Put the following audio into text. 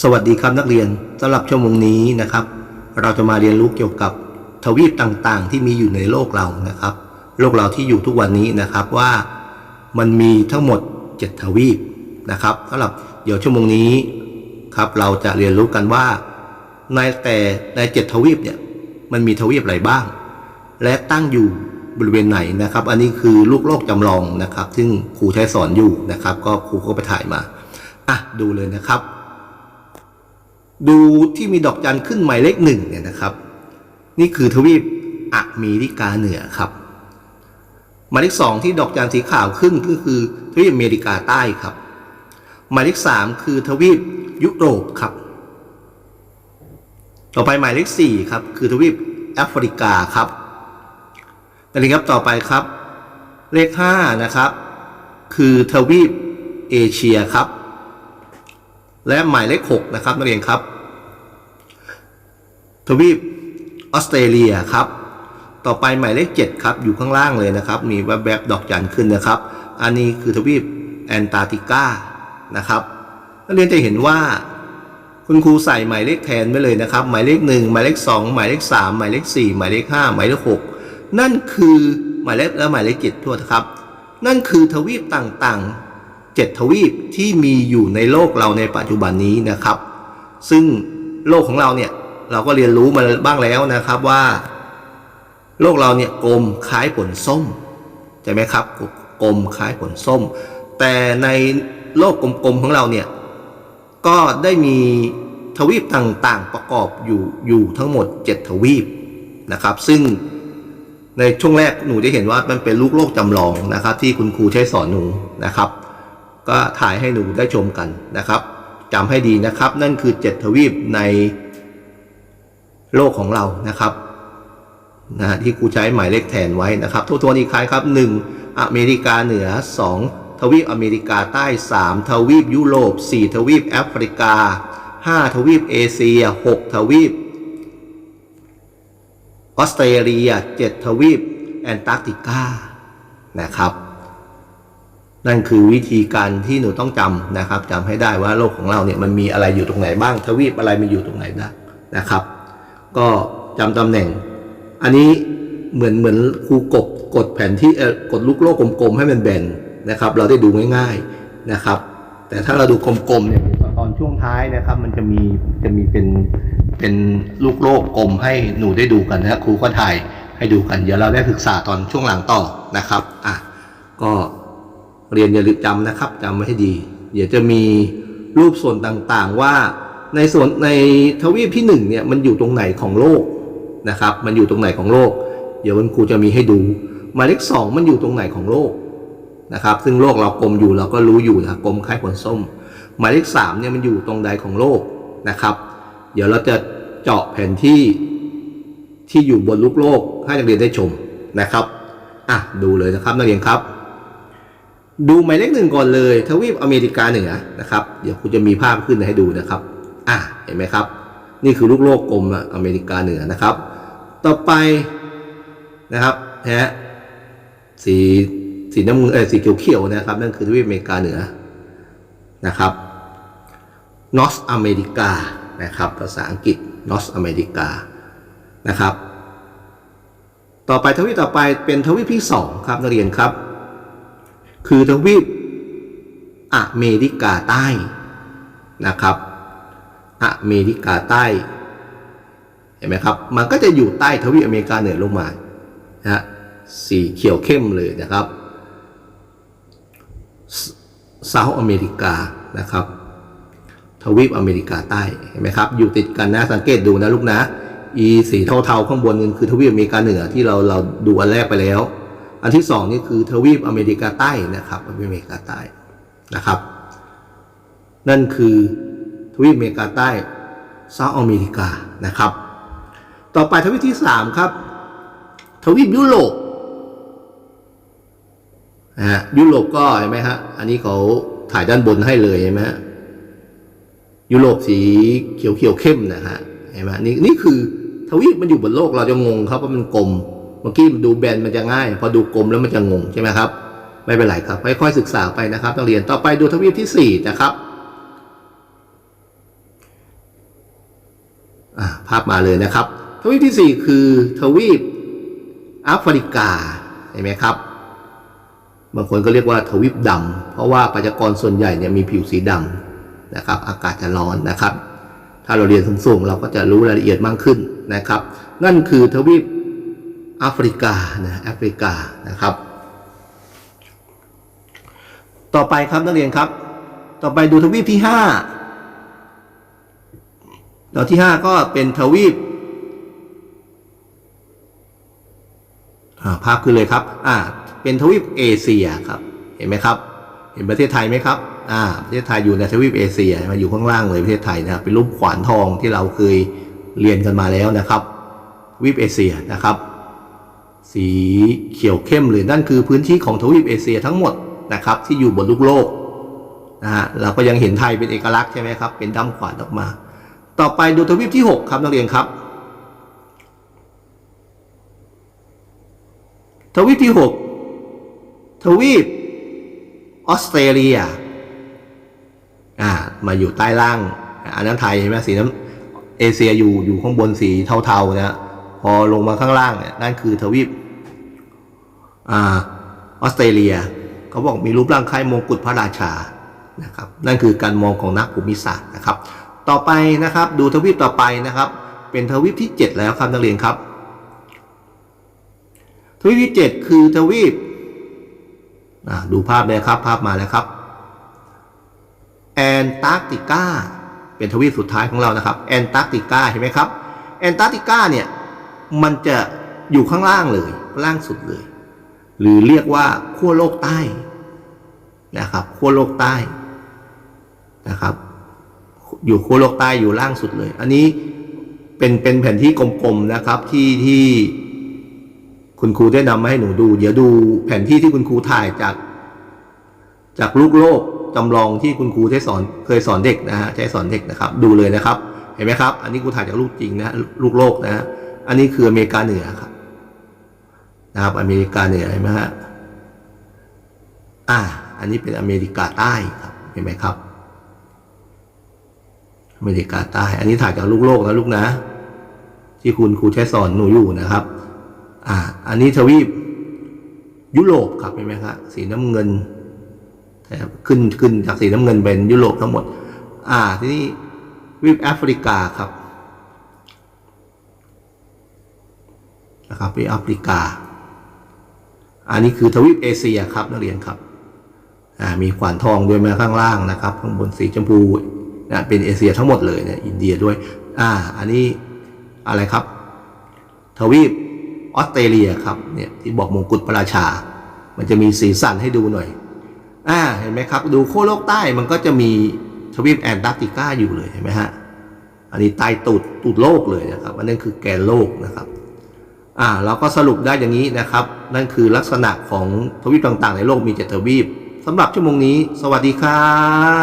สวัสดีครับนักเรียนสำหรับชั่วโมงนี้นะครับ เราจะมาเรียนรู้เกี่ยวกับทวีปต่างๆ ที่มีอยู่ในโลกเรานะครับ โลกเราที่อยู่ทุกวันนี้นะครับว่ามันมีทั้งหมด 7 ทวีปนะครับสำหรับเดี๋ยวชั่วโมงนี้ครับเราจะเรียนรู้กันว่าในแต่ในเจ็ดทวีปเนี่ยมันมีทวีปอะไรบ้าง และตั้งอยู่บริเวณไหนนะครับ อันนี้คือลูกโลกจำลองนะครับ ซึ่งครูใช้สอนอยู่นะครับ ก็ครูก็ไปถ่ายมาอะดูเลยนะครับ ดูที่มีดอกจันขึ้นหมายเลขหนึ่งเนี่ยนะครับ นี่คือทวีปอเมริกาเหนือครับหมายเลขสองที่ดอกจันสีขาวขึ้นก็คือทวีปอเมริกาใต้ครับหมายเลขสามคือทวีปยุโรปครับ ต่อไปหมายเลขสี่ครับคือทวีปแอฟริกาครับนักเรียนครับต่อไปครับ เลขห้านะครับ คือทวีปเอเชียครับ และหมายเลข6นะครับนักเรียนครับ ทวีปออสเตรเลียครับ ต่อไปหมายเลข7ครับอยู่ข้างล่างเลยนะครับ มีแวบๆดอกจันขึ้นนะครับ อันนี้คือทวีปแอนตาร์กติกานะครับนักเรียนจะเห็นว่า คุณครูใส่หมายเลขแทนไว้เลยนะครับ หมายเลข 1 หมายเลข 2 หมายเลข 3 หมายเลข 4 หมายเลข 5 หมายเลข 6 นั่นคือหมายเลขและหมายเลข7ทั่วครับ นั่นคือทวีปต่างๆเจ็ดทวีปที่มีอยู่ในโลกเราในปัจจุบันนี้นะครับ ซึ่งโลกของเราเนี่ย เราก็เรียนรู้มาบ้างแล้วนะครับว่า โลกเราเนี่ยกลมคล้ายผลส้มใช่ไหมครับกลมคล้ายผลส้ม แต่ในโลกกลมๆของเราเนี่ยก็ได้มีทวีปต่างๆประกอบอยู่อยู่ทั้งหมด 7 ทวีปนะครับ ซึ่งในช่วงแรกหนูได้เห็นว่ามันเป็นลูกโลกจำลองนะครับ ที่คุณครูใช้สอนหนูนะครับ ก็ถ่ายให้หนูได้ชมกันนะครับจำให้ดีนะครับ นั่นคือ 7 ทวีปใน โลกของเรานะครับนะที่ครูใช้หมายเลขแทนไว้นะครับทบทวนอีกครั้งครับ 1. อเมริกาเหนือ 2. ทวีปอเมริกาใต้ 3. ทวีปยุโรป 4. ทวีปแอฟริกา 5. ทวีปเอเชีย 6. ทวีปออสเตรเลีย 7. ทวีปแอนตาร์กติกานะครับนั่นคือวิธีการที่หนูต้องจำนะครับจำให้ได้ว่าโลกของเราเนี่ยมันมีอะไรอยู่ตรงไหนบ้าง ทวีปอะไรมันอยู่ตรงไหนบ้างนะครับ ก็จำตำแหน่ง อันนี้เหมือนเหมือนครูกบกดแผนที่เออกดลูกโลกกลมๆให้มันแบนนะครับ เราได้ดูง่ายๆนะครับ แต่ถ้าเราดูกลมๆเนี่ยตอนช่วงท้ายนะครับ มันจะมีจะมีเป็นเป็นลูกโลกกลมให้หนูได้ดูกันนะครับครูก็ถ่ายให้ดูกัน เดี๋ยวเราได้ศึกษาตอนช่วงหลังต่อนะครับอะก็เรียนอย่าลืมจำนะครับจำไว้ให้ดี เดี๋ยวจะมีรูปส่วนต่างๆว่า ในส่วนในทวีปที่หนึ่งเนี่ยมันอยู่ตรงไหนของโลกนะครับ มันอยู่ตรงไหนของโลก เดี๋ยวคุณครูจะมีให้ดูหมายเลขสองมันอยู่ตรงไหนของโลกนะครับ ซึ่งโลกเรากลมอยู่เราก็รู้อยู่นะกลมคล้ายผลส้ม หมายเลขสามเนี่ยมันอยู่ตรงใดของโลกนะครับ เดี๋ยวเราจะเจาะแผนที่ที่อยู่บนลูกโลกให้นักเรียนได้ชมนะครับอะดูเลยนะครับนักเรียนครับ ดูหมายเลขหนึ่งก่อนเลย ทวีปอเมริกาเหนือนะครับ เดี๋ยวคุณจะมีภาพขึ้นให้ดูนะครับ อะเห็นไหมครับ นี่คือลูกโลกกลมออเมริกาเหนือนะครับ ต่อไปนะครับฮะสีสีน้ำเงินเออสีเขียวๆนะครับ นั่นคือทวีปอเมริกาเหนือนะครับนอสอเมริกานะครับ ภาษาอังกฤษนอสอเมริกานะครับ ต่อไปทวีปต่อไปเป็นทวีปที่สองครับนักเรียนครับ คือทวีปอเมริกาใต้นะครับ อเมริกาใต้ เห็นไหมครับ มันก็จะอยู่ใต้ทวีปอเมริกาเหนือลงมานะฮะสีเขียวเข้มเลยนะครับเซาท์อเมริกานะครับ ทวีปอเมริกาใต้เห็นไหมครับ อยู่ติดกันนะสังเกตดูนะลูกนะอีสีเทาๆข้างบนนึงคือทวีปอเมริกาเหนือที่เราเราดูอันแรกไปแล้ว อันที่สองนี่คือทวีปอเมริกาใต้นะครับอเมริกาใต้นะครับ นั่นคือ ทวีปอเมริกาใต้เซาท์อเมริกานะครับ ต่อไปทวีปที่สามครับ ทวีปยุโรปนะฮะยุโรปก็เห็นไหมฮะอันนี้เขาถ่ายด้านบนให้เลยเห็นไหมฮะยุโรปสีเขียวเขียวเข้มนะฮะเห็นไหมนี่นี่คือทวีปมันอยู่บนโลกเราจะงงครับว่ามันกลมเมื่อกี้ดูแบนมันจะง่าย พอดูกลมแล้วมันจะงงใช่ไหมครับ ไม่เป็นไรครับค่อยๆศึกษาไปนะครับนักเรียนต่อไปดูทวีปที่สี่นะครับ ภาพมาเลยนะครับ ทวีปที่สี่คือทวีปแอฟริกาเห็นไหมครับ บางคนก็เรียกว่าทวีปดำเพราะว่าประชากรส่วนใหญ่เนี่ยมีผิวสีดำนะครับ อากาศจะร้อนนะครับ ถ้าเราเรียนสูงๆเราก็จะรู้รายละเอียดมากขึ้นนะครับ นั่นคือทวีปแอฟริกานะแอฟริกานะครับ ต่อไปครับนักเรียนครับ ต่อไปดูทวีปที่ห้า ดาวที่ห้าก็เป็นทวีปภาพขึ้นเลยครับอ่าเป็นทวีปเอเชียครับ เห็นไหมครับ เห็นประเทศไทยไหมครับอ่าประเทศไทยอยู่ในทวีปเอเชียมาอยู่ข้างล่างเลยประเทศไทยนะครับเป็นรูปขวานทองที่เราเคยเรียนกันมาแล้วนะครับทวีปเอเชียนะครับ สีเขียวเข้มเลยนั่นคือพื้นที่ของทวีปเอเชียทั้งหมดนะครับที่อยู่บนลูกโลกนะฮะเราก็ยังเห็นไทยเป็นเอกลักษณ์ใช่ไหมครับเป็นด้ามขวานออกมา ต่อไปดูทวีปที่ 6 ครับนักเรียนครับ ทวีปที่ 6 ทวีปออสเตรเลียอ่ามาอยู่ใต้ล่างอันนั้นไทยใช่ไหมสีน้ำเอเชียอยู่อยู่ข้างบนสีเทาๆนะพอลงมาข้างล่างเนี่ยนั่นคือทวีปอ่าออสเตรเลียเขาบอกมีรูปร่างคล้ายมงกุฎพระราชานะครับนั่นคือการมองของนักภูมิศาสตร์นะครับ ต่อไปนะครับดูทวีปต่อไปนะครับ เป็นทวีปที่ 7 แล้วครับนักเรียนครับ ทวีปที่ 7 คือทวีปดูภาพเลยครับภาพมาแล้วครับแอนตาร์กติกาเป็นทวีปสุดท้ายของเรานะครับแอนตาร์กติกาเห็นไหมครับแอนตาร์กติกาเนี่ยมันจะอยู่ข้างล่างเลยล่างสุดเลย หรือเรียกว่าขั้วโลกใต้นะครับขั้วโลกใต้นะครับ อยู่ขั้วโลกใต้อยู่ล่างสุดเลย อันนี้เป็นเป็นแผนที่กลมๆนะครับที่ที่คุณครูได้นำมาให้หนูดู เดี๋ยวดูแผนที่ที่คุณครูถ่ายจาก จากลูกโลกจำลองที่คุณครูได้สอนเคยสอนเด็กนะฮะใช้สอนเด็กนะครับ ดูเลยนะครับ เห็นไหมครับ อันนี้ครูถ่ายจากลูกจริงนะลูกโลกนะฮะอันนี้คืออเมริกาเหนือครับนะครับอเมริกาเหนือเห็นไหมฮะอ่า อันนี้เป็นอเมริกาใต้ครับเห็นไหมครับ อเมริกาใต้ อันนี้ถ่ายจากลูกโลกนะลูกนะ ที่คุณครูใช้สอนหนูอยู่นะครับ อ่า อันนี้ทวีปยุโรปครับเห็นไหมครับสีน้ำเงินแต่ขึ้นขึ้นจากสีน้ำเงินเป็นยุโรปทั้งหมด อ่า ที่นี้ทวีปแอฟริกาครับนะครับทวีปแอฟริกา อันนี้คือทวีปเอเชียครับนักเรียนครับ อ่ามีขวานทองด้วยมาข้างล่างนะครับ ข้างบนสีชมพู นะเป็นเอเชียทั้งหมดเลยเนี่ยอินเดียด้วย อ่า อันนี้อะไรครับทวีปออสเตรเลียครับเนี่ยที่บอกมงกุฎพระราชา มันจะมีสีสันให้ดูหน่อย อ่าเห็นไหมครับ ดูขั้โลกใต้มันก็จะมีทวีปแอนตาร์กติกาอยู่เลยเห็นไหมฮะอันนี้ใต้ตูดตูดโลกเลยนะครับ อันนั้นคือแกนโลกนะครับอ่าเราก็สรุปได้อย่างนี้นะครับ นั่นคือลักษณะของทวีปต่างๆ ในโลกมีเจ็ดทวีปสำหรับชั่วโมงนี้ สวัสดีครับ